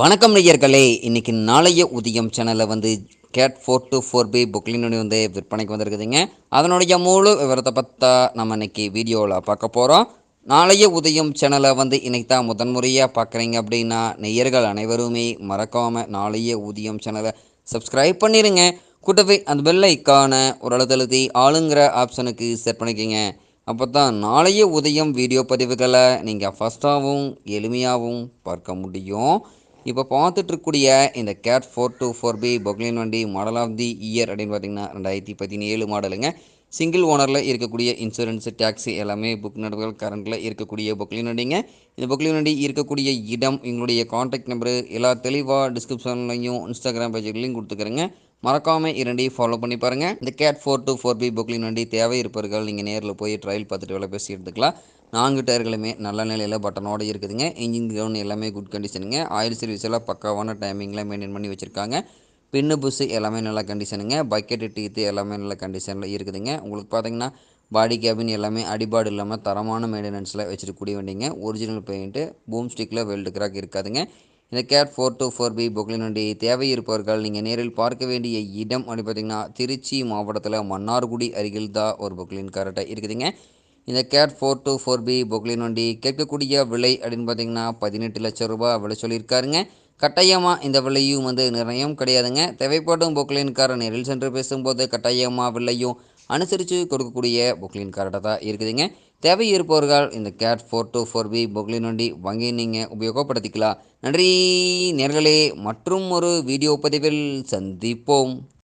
வணக்கம் நேயர்களே. இன்னைக்கு நாளைய உதயம் சேனலில் வந்து CAT four two four B புக்லினுடைய வந்து விற்பனைக்கு வந்திருக்குதுங்க. அதனுடைய முழு விவரத்தை பற்றா நம்ம இன்னைக்கு வீடியோவில் பார்க்க போகிறோம் நாளைய உதயம் சேனலை வந்து இன்னைக்கு தான் முதன்முறையாக பார்க்குறீங்க அப்படின்னா நெய்யர்கள் அனைவருமே மறக்காமல் நாளைய உதயம் சேனலை சப்ஸ்கிரைப் பண்ணிடுங்க கூட்டவே அந்த பெல் ஐக்கான ஒரு அழுத்தழுத்தி ஆளுங்கிற ஆப்ஷனுக்கு செட் பண்ணிக்கோங்க. அப்போ தான் நாளைய உதயம் வீடியோ பதிவுகளை நீங்கள் ஃபஸ்ட்டாகவும் எளிமையாகவும் பார்க்க முடியும். இப்போ பார்த்துட்ருக்கக்கூடிய இந்த CAT four two four B Poclain வண்டி மாடல் ஆஃப் தி இயர் அப்படின்னு பார்த்தீங்கன்னா ரெண்டாயிரத்தி பதினேழு மாடலுங்க. சிங்கிள் ஓனரில் இருக்கக்கூடிய இன்சூரன்ஸ் டேக்ஸி எல்லாமே புக் நடவுகள் கரண்டில் இருக்கக்கூடிய பொக்லின் வண்டிங்க. இந்த பொக்லின் வண்டி இருக்கக்கூடிய இடம் எங்களுடைய காண்டாக்ட் நம்பரு எல்லா தெளிவாக டிஸ்கிரிப்ஷன்லையும் இன்ஸ்டாகிராம் பேஜ்லையும் கொடுத்துக்கிறேங்க. மறக்காமல் இரண்டையும் ஃபாலோ பண்ணி பாருங்கள் இந்த CAT four two four B Poclain வண்டி தேவை இருப்பவர்கள் நீங்கள் நேரில் போய் ட்ரையல் பார்த்துட்டு வேலை பேசி எடுத்துக்கலாம். நான்கு டயர்களுமே நல்ல நிலையில் பட்டனோடு இருக்குதுங்க. இன்ஜின் கிரவுண்ட் எல்லாமே குட் கண்டிஷனுங்க ஆயில் சர்வீஸ் எல்லாம் பக்காவான டைமிங்கில் மெயின்டைன் பண்ணி வச்சுருக்காங்க. பின்னு புஸ்ஸு எல்லாமே நல்ல கண்டிஷனுங்க பக்கெட்டு டீத்து எல்லாமே நல்ல கண்டிஷனில் இருக்குதுங்க. உங்களுக்கு பார்த்தீங்கன்னா பாடி கேபின் எல்லாமே அடிபாடு இல்லாமல் தரமான மெயின்டெனன்ஸில் வச்சுருக்கக்கூடிய வண்டிங்க. ஒரிஜினல் பெயிண்ட்டு பூம் ஸ்டிக்கில் வெல்டு கிராக் இருக்காதுங்க. இந்த Cat four two four B Poclain வண்டி தேவை இருப்பவர்கள் நீங்கள் நேரில் பார்க்க வேண்டிய இடம் அப்படின்னு பார்த்தீங்கன்னா திருச்சி மாவட்டத்தில் மன்னார்குடி அருகில் தான் ஒரு பொக்லின் கரெக்டாக இருக்குதுங்க. இந்த Cat four two four B Poclain வண்டி கேட்கக்கூடிய விலை அப்படின்னு பார்த்தீங்கன்னா பதினெட்டு லட்சம் ரூபாய் விலை சொல்லியிருக்காருங்க. கட்டாயமாக இந்த விலையும் வந்து நிர்ணயம் கிடையாதுங்க. தேவைப்படும் பொக்லின்காரை நேரில் சென்று பேசும்போது கட்டாயமாக விலையும் அனுசரித்து கொடுக்கக்கூடிய பொக்லின் கார்டாக தான் இருக்குதுங்க. தேவை இருப்பவர்கள் இந்த Cat four two four B Poclain வண்டி வாங்கி நீங்கள் உபயோகப்படுத்திக்கலாம். நன்றி நேர்களே மற்றும் ஒரு வீடியோ பதிவில் சந்திப்போம்.